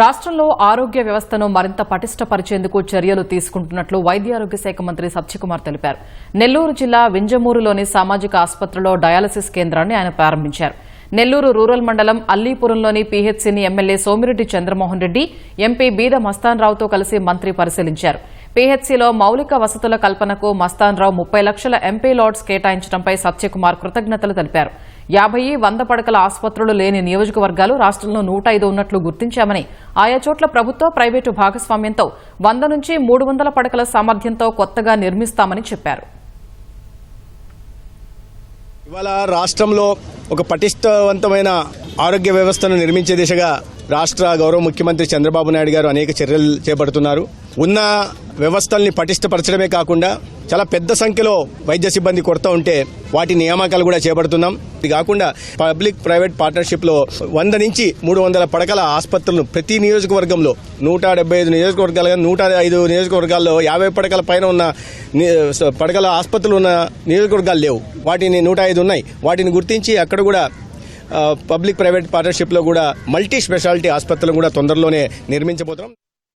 రాష్ట్రంలో ఆరోగ్య వ్యవస్థను మరింత పటిష్టపరిచేందుకు చర్యలు తీసుకుంటున్నట్లు వైద్య ఆరోగ్య శాఖ మంత్రి సత్యకుమార్ తెలిపారు. నెల్లూరు జిల్లా వింజమూరులోని సామాజిక ఆసుపత్రిలో డయాలసిస్ కేంద్రాన్ని ఆయన ప్రారంభించారు. నెల్లూరు రూరల్ మండలం అల్లీపురంలోని పీహెచ్సీని ఎమ్మెల్యే సోమిరెడ్డి చంద్రమోహన్ రెడ్డి ఎంపీ బీద మస్తాన్ రావుతో కలిసి మంత్రి పరిశీలించారు. పీహెచ్సీలో మౌలిక వసతుల కల్పనకు మస్తాన్ రావు ముప్పై లక్షల ఎంపీ లాడ్స్ కేటాయించడంపై సత్యకుమార్ కృతజ్ఞతలు తెలిపారు. యాభై వంద పడకల ఆసుపత్రులు లేని నియోజకవర్గాలు రాష్ట్రంలో నూట ఐదు ఉన్నట్లు గుర్తించామని ఆయా చోట్ల ప్రభుత్వ ప్రైవేటు భాగస్వామ్యంతో వంద నుంచి మూడు వందల పడకల సామర్థ్యంతో కొత్తగా నిర్మిస్తామని చెప్పారు. ఇవాళ రాష్ట్రంలో ఒక పటిష్టవంతమైన ఆరోగ్య వ్యవస్థను నిర్మించే దిశగా రాష్ట్ర గౌరవ ముఖ్యమంత్రి చంద్రబాబు నాయుడు గారు అనేక చర్యలు చేపడుతున్నారు. ఉన్న వ్యవస్థల్ని పటిష్టపరచడమే కాకుండా చాలా పెద్ద సంఖ్యలో వైద్య సిబ్బంది కొరత ఉంటే వాటి నియామకాలు కూడా చేపడుతున్నాం. ఇది కాకుండా పబ్లిక్ ప్రైవేట్ పార్ట్నర్షిప్లో వంద నుంచి మూడు వందల పడకల ఆసుపత్రులను ప్రతి నియోజకవర్గంలో నూట డెబ్బై ఐదు నియోజకవర్గాలు నూట ఐదు నియోజకవర్గాల్లో యాభై పడకల పైన ఉన్న ని- పడకల ఆసుపత్రులు ఉన్న నియోజకవర్గాలు లేవు. వాటిని నూట ఐదు ఉన్నాయి. వాటిని గుర్తించి అక్కడ కూడా పబ్లిక్ ప్రైవేట్ పార్ట్నర్షిప్లో కూడా మల్టీ స్పెషాలిటీ ఆసుపత్రులను కూడా తొందరలోనే నిర్మించబోతున్నాం.